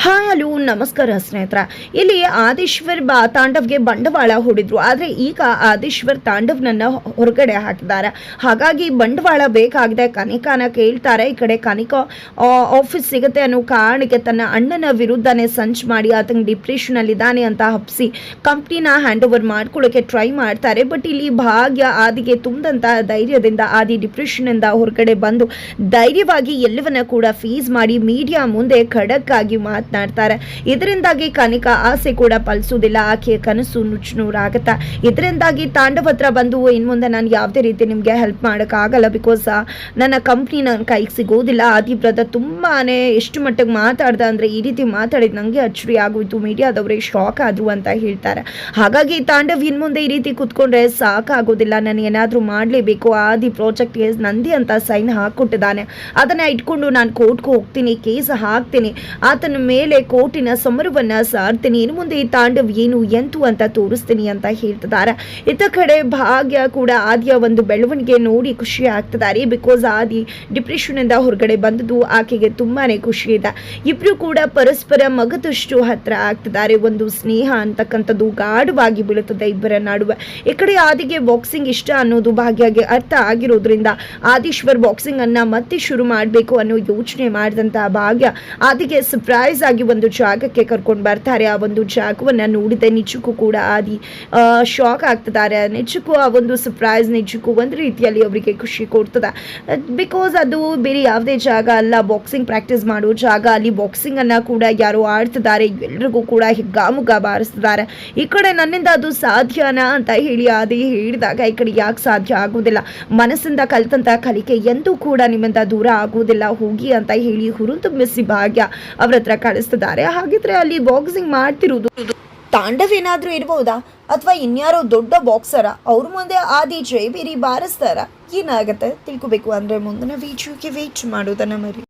Hi hello, ನಮಸ್ಕಾರ ಸ್ನೇಹಿತರ. ಇಲ್ಲಿ ಆದೇಶ್ವರ್ ಬಾ, ತಾಂಡವ್ಗೆ ಬಂಡವಾಳ ಹೂಡಿದ್ರು. ಆದರೆ ಈಗ ಆದೇಶ್ವರ್ ತಾಂಡವ್ನನ್ನ ಹೊರಗಡೆ ಹಾಕಿದ್ದಾರೆ. ಹಾಗಾಗಿ ಬಂಡವಾಳ ಬೇಕಾಗಿದೆ. ಕನಿಕಾನ ಕೇಳ್ತಾರೆ. ಈ ಕಡೆ ಕನಿಕಾ ಆಫೀಸ್ ಸಿಗುತ್ತೆ ಅನ್ನೋ ಕಾರಣಕ್ಕೆ ತನ್ನ ಅಣ್ಣನ ವಿರುದ್ಧನೇ ಸಂಚ್ ಮಾಡಿ ಆತನ ಡಿಪ್ರೆಷನ್ ಇದ್ದಾನೆ ಅಂತ ಹಬ್ಸಿ ಕಂಪ್ನಿನ ಹ್ಯಾಂಡ್ ಓವರ್ ಮಾಡ್ಕೊಳ್ಳೋಕೆ ಟ್ರೈ ಮಾಡ್ತಾರೆ. ಬಟ್ ಇಲ್ಲಿ ಭಾಗ್ಯ ಆದಿಗೆ ತುಂಬಂತ ಧೈರ್ಯದಿಂದ ಆದಿ ಡಿಪ್ರೆಷನ್ ಇಂದ ಹೊರಗಡೆ ಬಂದು ಧೈರ್ಯವಾಗಿ ಎಲ್ಲವನ್ನ ಕೂಡ ಫೀಸ್ ಮಾಡಿ ಮೀಡಿಯಾ ಮುಂದೆ ಖಡಕ್ ಆಗಿ ಮಾತನಾಡ್ತಾರೆ. ಇದರಿಂದಾಗಿ ಕನಿಕಾ ಆಸೆ ಕೂಡ ಪಲ್ಸೋದಿಲ್ಲ ಆಕೆಯ ಕನಸು ನುಚ್ಚುನೂರಾಗತ್ತ ಇದರಿಂದಾಗಿ ತಾಂಡವ ಹತ್ರ ಬಂದು ಇನ್ನು ಮುಂದೆ ನಾನು ಯಾವುದೇ ರೀತಿ ನಿಮಗೆ ಹೆಲ್ಪ್ ಮಾಡೋಕ್ಕಾಗಲ್ಲ ಬಿಕಾಸ್ ನನ್ನ ಕಂಪ್ನಿ ನನ್ನ ಕೈಗೆ ಸಿಗೋದಿಲ್ಲ. ಆದಿ ಬ್ರದರ್ ತುಂಬಾನೇ ಎಷ್ಟು ಮಟ್ಟಿಗೆ ಮಾತಾಡ್ದ ಅಂದ್ರೆ ಈ ರೀತಿ ಮಾತಾಡಿದ ನನಗೆ ಅಚ್ಚರಿ ಆಗೋಯ್ತು. ಮೀಡಿಯಾದವರೇ ಶಾಕ್ ಆದ್ರು ಅಂತ ಹೇಳ್ತಾರೆ. ಹಾಗಾಗಿ ತಾಂಡವ್ ಇನ್ನು ಮುಂದೆ ಈ ರೀತಿ ಕುತ್ಕೊಂಡ್ರೆ ಸಾಕಾಗೋದಿಲ್ಲ. ನಾನು ಏನಾದರೂ ಮಾಡಲೇಬೇಕು. ಆದಿ ಪ್ರಾಜೆಕ್ಟ್ ಪ್ರಾಜೆಕ್ಟ್ಗೆ ನಂದಿ ಅಂತ ಸೈನ್ ಹಾಕ್ಕೊಟ್ಟಿದ್ದಾನೆ. ಅದನ್ನ ಇಟ್ಕೊಂಡು ನಾನು ಕೋರ್ಟ್ಗೆ ಹೋಗ್ತೀನಿ ಕೇಸ್ ಹಾಕ್ತೀನಿ. ಆತನ ಮೇಲೆ ಕೋರ್ಟಿನ ಸಮರವನ್ನ ಸಾರ್ತೀನಿ ಇನ್ನು ಮುಂದೆ ಈ ತಾಂಡವ್ ಏನು, ಎಂತು ಅಂತ ತೋರಿಸ್ತೀನಿ ಅಂತ ಹೇಳ್ತಿದ್ದಾರೆ. ಇತ್ತ ಕಡೆ ಭಾಗ್ಯ ಕೂಡ ಆದಿಯ ಒಂದು ಬೆಳವಣಿಗೆ ನೋಡಿ ಖುಷಿ ಆಗ್ತಿದ್ದಾರೆ. ಬಿಕಾಸ್ ಆದಿ ಡಿಪ್ರೆಷನ್ ಇಂದ ಹೊರಗಡೆ ಬಂದದ್ದು ಆಕೆಗೆ ತುಂಬಾನೇ ಖುಷಿ ಇದೆ. ಇಬ್ರು ಕೂಡ ಪರಸ್ಪರ ಮಗದಷ್ಟು ಹತ್ರ ಆಗ್ತಿದ್ದಾರೆ. ಒಂದು ಸ್ನೇಹ ಅಂತಕ್ಕಂಥದ್ದು ಗಾಢವಾಗಿ ಬೀಳುತ್ತದೆ ಇಬ್ಬರ ನಡುವೆ. ಈ ಕಡೆ ಆದಿಗೆ ಬಾಕ್ಸಿಂಗ್ ಇಷ್ಟ ಅನ್ನೋದು ಭಾಗ್ಯಗೆ ಅರ್ಥ ಆಗಿರೋದ್ರಿಂದ ಆದೀಶ್ವರ್ ಬಾಕ್ಸಿಂಗ್ ಅನ್ನ ಮತ್ತೆ ಶುರು ಮಾಡಬೇಕು ಅನ್ನೋ ಯೋಚನೆ ಮಾಡಿದಂತಹ ಭಾಗ್ಯ ಆದಿಗೆ ಸರ್ಪ್ರೈಸ್ ಆಗಿ ಒಂದು ಜಾಗಕ್ಕೆ ಕರ್ಕೊಂಡು ಬರ್ತಾರೆ. ಆ ಒಂದು ಜಾಗವನ್ನು ನೋಡಿದೆ ನಿಜಕ್ಕೂ ಕೂಡ ಆದಿ ಶಾಕ್ ಆಗ್ತಿದ್ದಾರೆ. ನಿಜಕ್ಕೂ ಆ ಒಂದು ಸರ್ಪ್ರೈಸ್ ನಿಜಕ್ಕೂ ಒಂದು ರೀತಿಯಲ್ಲಿ ಅವರಿಗೆ ಖುಷಿ ಕೊಡ್ತದೆ. ಬಿಕಾಸ್ ಅದು ಬೇರೆ ಯಾವುದೇ ಜಾಗ ಅಲ್ಲ ಬಾಕ್ಸಿಂಗ್ ಪ್ರಾಕ್ಟೀಸ್ ಮಾಡೋ ಜಾಗ ಅಲ್ಲಿ ಬಾಕ್ಸಿಂಗ್ ಅನ್ನ ಕೂಡ ಯಾರೋ ಆಡ್ತಿದ್ದಾರೆ. ಎಲ್ರಿಗೂ ಕೂಡ ಹಿಗ್ಗಾಮುಗ್ಗ ಬಾರಿಸ್ತಿದ್ದಾರೆ. ಈ ಕಡೆ ನನ್ನಿಂದ ಅದು ಸಾಧ್ಯನಾ ಅಂತ ಹೇಳಿ ಆದಿ ಹೇಳಿದಾಗ, ಈ ಕಡೆ ಯಾಕೆ ಸಾಧ್ಯ ಆಗೋದಿಲ್ಲ? ಮನಸ್ಸಿಂದ ಕಲಿತಂಥ ಕಲಿಕೆ ಎಂದೂ ಕೂಡ ನಿಮ್ಮಿಂದ ದೂರ ಆಗೋದಿಲ್ಲ. ಹೋಗಿ ಅಂತ ಹೇಳಿ ಹುರಿದುಂಬಿಸಿ ಭಾಗ್ಯ ಅವ್ರ ಹತ್ರ ಕಳಿಸ್ತಿದ್ದಾರೆ ಹಾಗಿದ್ರೆ ಅಲ್ಲಿ ಬಾಕ್ಸಿಂಗ್ ಮಾಡ್ತಿರೋದು ತಾಂಡವ್ ಏನಾದ್ರೂ ಇರ್ಬೋದಾ? ಅಥವಾ ಇನ್ಯಾರೋ ದೊಡ್ಡ ಬಾಕ್ಸರ ಅವ್ರ ಮುಂದೆ ಆದಿ ಜೈ ಬೇರಿ ಬಾರಿಸ್ತಾರ? ಏನಾಗತ್ತೆ ತಿಳ್ಕೊಬೇಕು ಅಂದ್ರೆ ಮುಂದಿನ ವೀಡಿಯೋಗೆ ವೇಟ್ ಮಾಡೋದನ್ನ ಮರಿ.